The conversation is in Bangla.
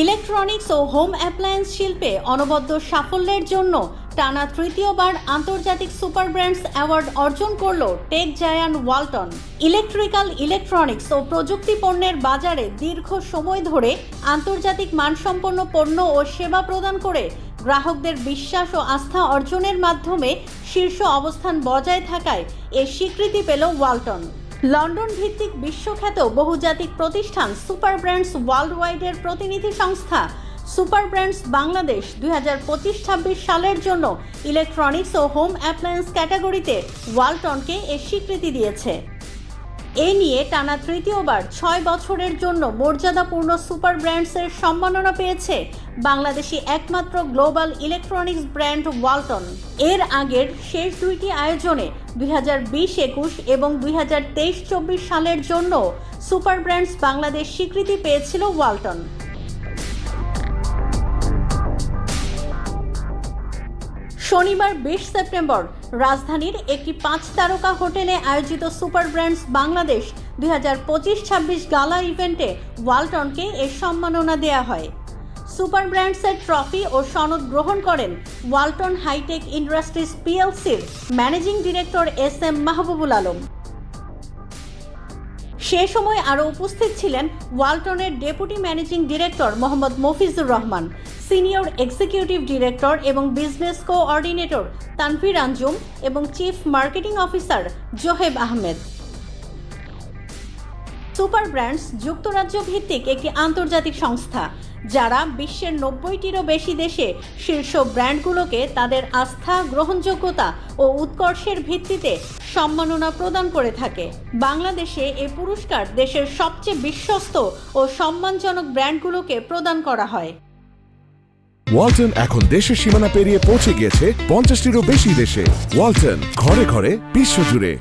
ইলেকট্রনিক্স ও হোম অ্যাপ্লায়েন্স শিল্পে অনবদ্য সাফল্যের জন্য টানা তৃতীয়বার আন্তর্জাতিক সুপার ব্র্যান্ডস অ্যাওয়ার্ড অর্জন করল tech giant Walton. Electrical electronics ও প্রযুক্তি পণ্যের বাজারে দীর্ঘ সময় ধরে আন্তর্জাতিক মানসম্পন্ন পণ্য ও সেবা প্রদান করে গ্রাহকদের বিশ্বাস ও আস্থা অর্জনের মাধ্যমে শীর্ষ অবস্থান বজায় থাকায় এর স্বীকৃতি পেল ওয়ালটন। লন্ডন ভিত্তিক বিশ্বখ্যাত বহুজাতিক প্রতিষ্ঠান সুপার ব্র্যান্ডস ওয়ার্ল্ড ওয়াইডের প্রতিনিধি সংস্থা। সুপার ব্র্যান্ডস বাংলাদেশ দুই হাজার পঁচিশ ছাব্বিশ সালের জন্য ইলেকট্রনিক্স ও হোম অ্যাপ্লায়েন্স ক্যাটাগরিতে ওয়ালটনকে এর স্বীকৃতি দিয়েছে। এ নিয়ে টানা তৃতীয়বার ছয় বছরের জন্য মর্যাদাপূর্ণ সুপার ব্র্যান্ডসের সম্মাননা পেয়েছে বাংলাদেশি একমাত্র গ্লোবাল ইলেকট্রনিক্স ব্র্যান্ড ওয়ালটন। এর আগের শেষ দুইটি আয়োজনে দুই হাজার বিশ একুশ এবং দুই হাজার তেইশ চব্বিশ সালের জন্য সুপার ব্র্যান্ডস বাংলাদেশ স্বীকৃতি পেয়েছিল ওয়ালটন। শনিবার বিশ সেপ্টেম্বর, রাজধানীর একটি পাঁচ তারকা হোটেলে আয়োজিত সুপার ব্র্যান্ডস বাংলাদেশ দুই হাজার পঁচিশ ছাব্বিশ গালা ইভেন্টে ওয়ালটনকে এর সম্মাননা দেয়া হয়। সুপার ব্র্যান্ডসের ট্রফি ও সনদ গ্রহণ করেন Walton hitech industries পিএলসির managing director S M Mahbubul Alam. সে সময় আরও উপস্থিত ছিলেন ওয়ালটনের deputy managing director Mohammad Mofizur Rahman, senior executive director এবং বিজনেস কোঅর্ডিনেটর তানভীর আঞ্জুম এবং chief marketing officer Zoheb Ahmed. Super brands যুক্তরাজ্য ভিত্তিক একটি আন্তর্জাতিক সংস্থা, যারা বিশ্বের নব্বইটিরও বেশি দেশে শীর্ষ ব্র্যান্ডগুলোকে তাদের আস্থা, গ্রহণযোগ্যতা ও উৎকর্ষের ভিত্তিতে সম্মাননা প্রদান করে থাকে। বাংলাদেশে এ পুরস্কার দেশের সবচেয়ে বিশ্বস্ত ও সম্মানজনক ব্র্যান্ডগুলোকে প্রদান করা হয়। ওয়ালটন এখন দেশের সীমানা পেরিয়ে পৌঁছে গিয়েছে পঞ্চাশটিরও বেশি দেশে। ওয়ালটন, ঘরে ঘরে, বিশ্বজুড়ে।